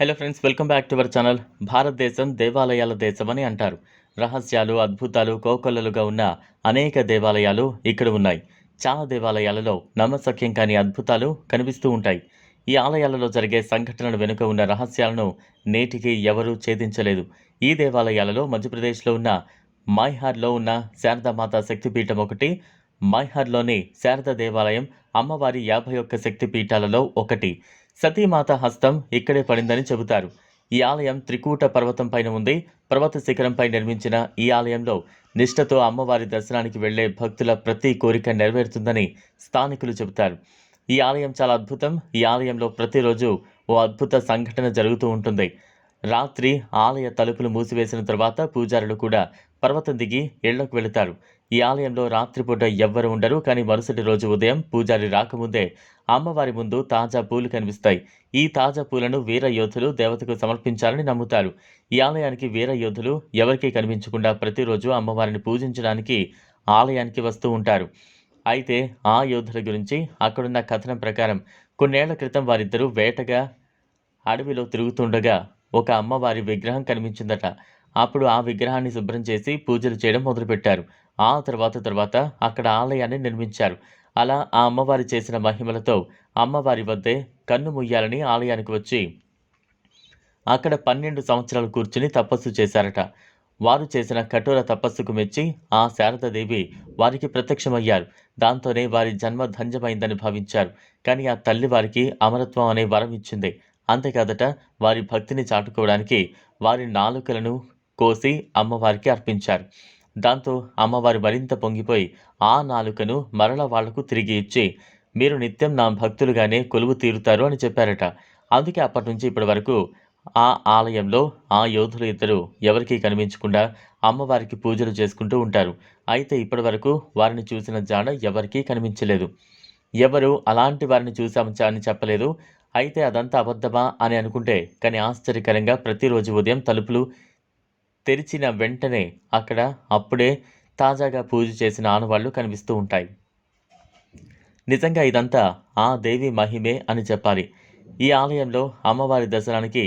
Hello friends welcome back to our channel భారతదేశం దేవాలయాల దేశం అని అంటారు. రహస్యాలు అద్భుతాలు కోకొల్లలుగా ఉన్న అనేక దేవాలయాలు ఇక్కడ ఉన్నాయి. చాలా దేవాలయాలలో నమ్మసఖ్యం కాని అద్భుతాలు కనిపిస్తూ ఉంటాయి. ఈ ఆలయాలలో జరిగే సంఘటనల వెనుక ఉన్న రహస్యాలను నేటికి ఎవరూ ఛేదించలేదు. ఈ దేవాలయాలలో మధ్యప్రదేశ్లో ఉన్న మైహార్లో ఉన్న శారదామాత శక్తిపీఠం ఒకటి మైహార్లోని శారద దేవాలయం అమ్మవారి యాభై ఒక్క శక్తిపీఠాలలో ఒకటి. సతీమాత హస్తం ఇక్కడే పడిందని చెబుతారు. ఈ ఆలయం త్రికూట పర్వతం పైన ఉంది. పర్వత శిఖరంపై నిర్మించిన ఈ ఆలయంలో నిష్ఠతో అమ్మవారి దర్శనానికి వెళ్ళే భక్తుల ప్రతి కోరిక నెరవేరుతుందని స్థానికులు చెబుతారు. ఈ ఆలయం చాలా అద్భుతం. ఈ ఆలయంలో ప్రతిరోజు ఓ అద్భుత సంఘటన జరుగుతూ ఉంటుంది. రాత్రి ఆలయ తలుపులు మూసివేసిన తర్వాత పూజారులు కూడా పర్వతం దిగి ఇళ్ళకు వెళతారు. ఈ ఆలయంలో రాత్రిపూట ఎవ్వరు ఉండరు కానీ మరుసటి రోజు ఉదయం పూజారి రాకముందే అమ్మవారి ముందు తాజా పూలు కనిపిస్తాయి. ఈ తాజా పూలను వీర యోధులు దేవతకు సమర్పించాలని నమ్ముతారు. ఈ ఆలయానికి వీర యోధులు ఎవరికీ కనిపించకుండా ప్రతిరోజు అమ్మవారిని పూజించడానికి ఆలయానికి వస్తూ ఉంటారు. అయితే ఆ యోధుల గురించి అక్కడున్న కథనం ప్రకారం కొన్నేళ్ళ క్రితం వారిద్దరూ వేటగా అడవిలో తిరుగుతుండగా ఒక అమ్మవారి విగ్రహం కనిపించిందట. అప్పుడు ఆ విగ్రహాన్ని శుభ్రం చేసి పూజలు చేయడం మొదలుపెట్టారు. ఆ తర్వాత తర్వాత అక్కడ ఆలయాన్ని నిర్మించారు. అలా ఆ అమ్మవారి చేసిన మహిమలతో అమ్మవారి వద్దే కన్ను ముయ్యాలని ఆలయానికి వచ్చి అక్కడ పన్నెండు సంవత్సరాలు కూర్చుని తపస్సు చేశారట. వారు చేసిన కఠోర తపస్సుకు మెచ్చి ఆ శారదాదేవి వారికి ప్రత్యక్షమయ్యారు. దాంతోనే వారి జన్మ ధన్యమైందని భావించారు. కానీ ఆ తల్లి వారికి అమరత్వం అనే వరం ఇచ్చింది. అంతేకాదట వారి భక్తిని చాటుకోవడానికి వారి నాలుకలను కోసి అమ్మవారికి అర్పించారు. దాంతో అమ్మవారు మరింత పొంగిపోయి ఆ నాలుకను మరల వాళ్ళకు తిరిగి ఇచ్చి మీరు నిత్యం నా భక్తులుగానే కొలువు తీరుతారు అని చెప్పారట. అందుకే అప్పటి నుంచి ఇప్పటి వరకు ఆ ఆలయంలో ఆ యోధులు ఇద్దరు ఎవరికీ కనిపించకుండా అమ్మవారికి పూజలు చేసుకుంటూ ఉంటారు. అయితే ఇప్పటి వరకు వారిని చూసిన జాడ ఎవరికీ కనిపించలేదు. ఎవరు అలాంటి వారిని చూసాము అని చెప్పలేదు. అయితే అదంతా అబద్ధమా అని అనుకుంటే కానీ ఆశ్చర్యకరంగా ప్రతిరోజు ఉదయం తలుపులు తెరిచిన వెంటనే అక్కడ అప్పుడే తాజాగా పూజ చేసిన ఆనవాళ్ళు కనిపిస్తూ ఉంటాయి. నిజంగా ఇదంతా ఆ దేవి మహిమే అని చెప్పాలి. ఈ ఆలయంలో అమ్మవారి దర్శనానికి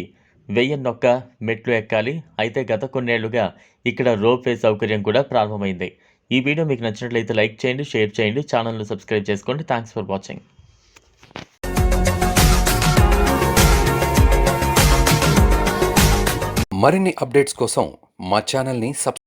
వెయ్యన్నొక్క మెట్లు ఎక్కాలి. అయితే గత కొన్నేళ్ళుగా ఇక్కడ రోప్వే సౌకర్యం కూడా ప్రారంభమైంది. ఈ వీడియో మీకు నచ్చినట్లయితే లైక్ చేయండి షేర్ చేయండి ఛానల్ను సబ్స్క్రైబ్ చేసుకోండి. థ్యాంక్స్ ఫర్ వాచింగ్ మరిన్ని అప్డేట్స్ కోసం మా ఛానల్ని సబ్స్క్రైబ్